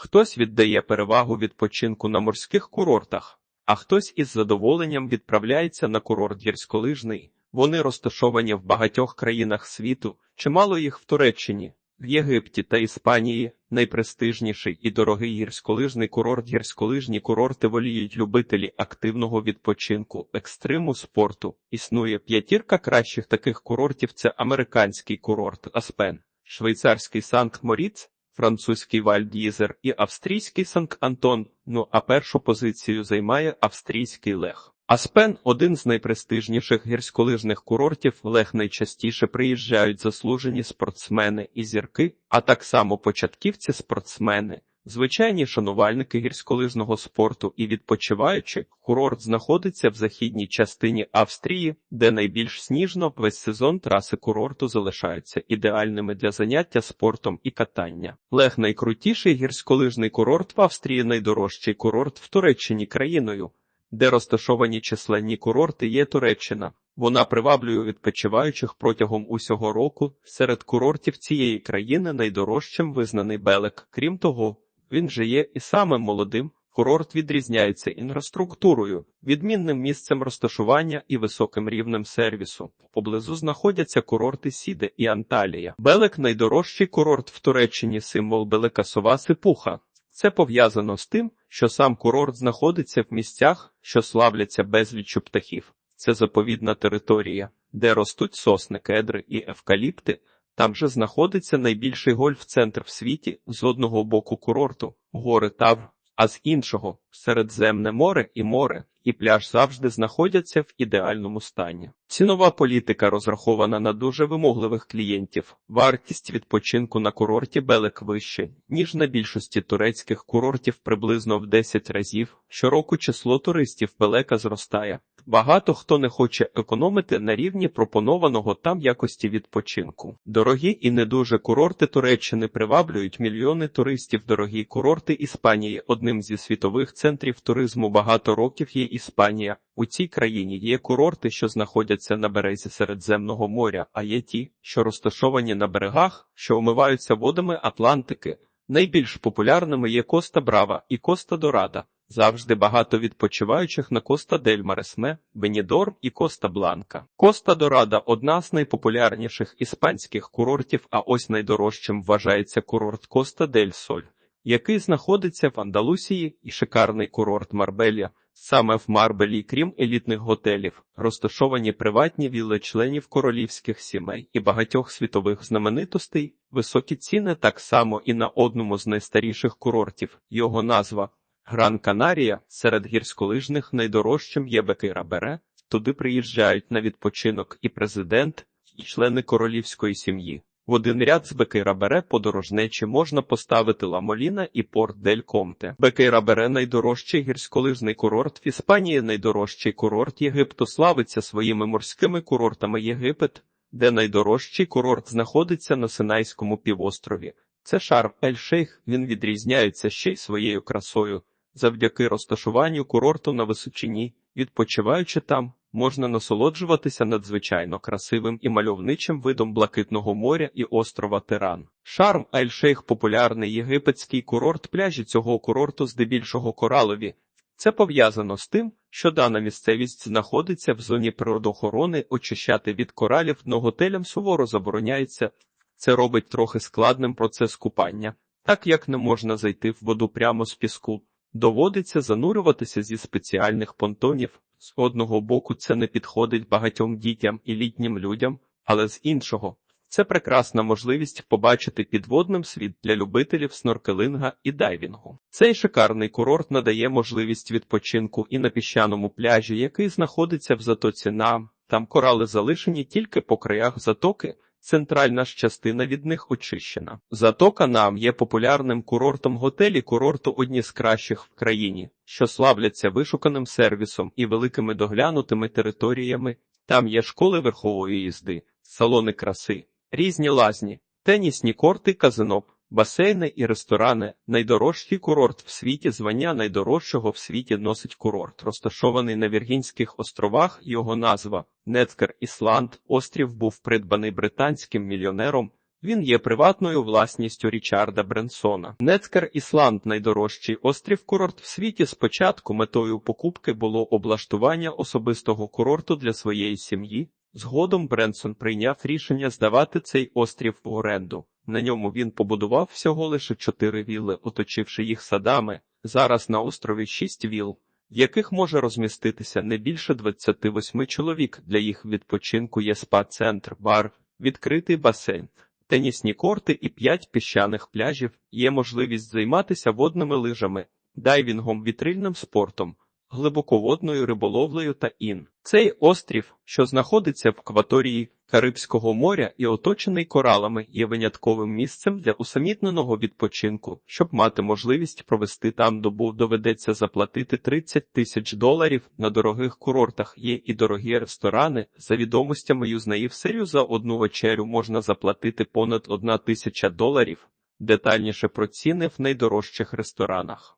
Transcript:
Хтось віддає перевагу відпочинку на морських курортах, а хтось із задоволенням відправляється на курорт гірськолижний. Вони розташовані в багатьох країнах світу, чимало їх в Туреччині, в Єгипті та Іспанії. Найпрестижніший і дорогий гірськолижний курорт. Гірськолижні курорти воліють любителі активного відпочинку, екстриму спорту. Існує п'ятірка кращих таких курортів. Це американський курорт Аспен, швейцарський Санкт-Моріц, французький Вальд'їзер і австрійський Санкт-Антон. Ну а першу позицію займає австрійський Лех. Аспен один з найпрестижніших гірськолижних курортів. Лех найчастіше приїжджають заслужені спортсмени і зірки, а так само початківці спортсмени. Звичайні шанувальники гірськолижного спорту і відпочиваючи, курорт знаходиться в західній частині Австрії, де найбільш сніжно весь сезон траси курорту залишаються ідеальними для заняття спортом і катання. Лех найкрутіший гірськолижний курорт в Австрії, найдорожчий курорт в Туреччині країною, де розташовані численні курорти є Туреччина. Вона приваблює відпочиваючих протягом усього року. Серед курортів цієї країни найдорожчим визнаний Белек. Крім того, він же є і самим молодим. Курорт відрізняється інфраструктурою, відмінним місцем розташування і високим рівнем сервісу. Поблизу знаходяться курорти Сіде і Анталія. Белек найдорожчий курорт в Туреччині, символ Белека сова сипуха. Це пов'язано з тим, що сам курорт знаходиться в місцях, що славляться безліччю птахів. Це заповідна територія, де ростуть сосни, кедри і евкаліпти. Там же знаходиться найбільший гольф-центр в світі з одного боку курорту, гори Тав, а з іншого Середземне море і море, і пляж завжди знаходяться в ідеальному стані. Цінова політика розрахована на дуже вимогливих клієнтів. Вартість відпочинку на курорті Белек вище, ніж на більшості турецьких курортів приблизно в 10 разів. Щороку число туристів Белека зростає. Багато хто не хоче економити на рівні пропонованого там якості відпочинку. Дорогі і не дуже курорти Туреччини приваблюють мільйони туристів. Дорогі курорти Іспанії одним зі світових центрів туризму багато років є Іспанія. У цій країні є курорти, що знаходяться на березі Середземного моря, а є ті, що розташовані на берегах, що омиваються водами Атлантики. Найбільш популярними є Коста Брава і Коста Дорада. Завжди багато відпочиваючих на Коста дель Маресме, Бенідор і Коста Бланка. Коста Дорада одна з найпопулярніших іспанських курортів, а ось найдорожчим вважається курорт Коста дель Соль, який знаходиться в Андалусії, і шикарний курорт Марбелія. Саме в Марбелі, крім елітних готелів, розташовані приватні вілли членів королівських сімей і багатьох світових знаменитостей, високі ціни так само і на одному з найстаріших курортів. Його назва Гран Канарія серед гірськолижних найдорожчим є Бекейра-Бере. Туди приїжджають на відпочинок і президент, і члени королівської сім'ї. В один ряд з Бекейра-Бере подорожнечі можна поставити Ла-Моліна і Порт дель Комте. Бекейра-Бере найдорожчий гірськолижний курорт в Іспанії. Найдорожчий курорт Єгипту славиться своїми морськими курортами Єгипет, де найдорожчий курорт знаходиться на Синайському півострові. Це Шарм Ель-Шейх. Він відрізняється ще й своєю красою. Завдяки розташуванню курорту на височині, відпочиваючи там, можна насолоджуватися надзвичайно красивим і мальовничим видом блакитного моря і острова Тиран. Шарм Ель-Шейх – популярний єгипетський курорт пляжі цього курорту здебільшого коралові. Це пов'язано з тим, що дана місцевість знаходиться в зоні природоохорони, очищати від коралів но готелям суворо забороняється. Це робить трохи складним процес купання, так як не можна зайти в воду прямо з піску. Доводиться занурюватися зі спеціальних понтонів. З одного боку, це не підходить багатьом дітям і літнім людям, але з іншого це прекрасна можливість побачити підводним світ для любителів сноркелинга і дайвінгу. Цей шикарний курорт надає можливість відпочинку і на піщаному пляжі, який знаходиться в затоці Нам. Там корали залишені тільки по краях затоки. Центральна ж частина від них очищена. Затока нам є популярним курортом готелі курорту одні з кращих в країні, що славляться вишуканим сервісом і великими доглянутими територіями. Там є школи верхової їзди, салони краси, різні лазні, тенісні корти, казино, басейни і ресторани. Найдорожчий курорт в світі звання найдорожчого в світі носить курорт, розташований на Віргінських островах. Його назва Нецкер Ісланд. Острів був придбаний британським мільйонером Він є приватною власністю Річарда Бренсона. Нецкер Ісланд найдорожчий острів курорт в світі. Спочатку метою покупки було облаштування особистого курорту для своєї сім'ї. Згодом Бренсон прийняв рішення здавати цей острів в оренду. На ньому він побудував всього лише чотири вілли, оточивши їх садами. Зараз на острові шість віл, в яких може розміститися не більше 28 чоловік. Для їх відпочинку є спа-центр, бар, відкритий басейн, тенісні корти і п'ять піщаних пляжів. Є можливість займатися водними лижами, дайвінгом, вітрильним спортом, глибоководною риболовлею та ін. Цей острів, що знаходиться в акваторії Карибського моря і оточений коралами, є винятковим місцем для усамітненого відпочинку. Щоб мати можливість провести там добу, доведеться заплатити 30 тисяч доларів. На дорогих курортах є і дорогі ресторани. За відомостями юзнаїв серію за одну вечерю можна заплатити понад одна тисяча доларів. Детальніше про ціни в найдорожчих ресторанах.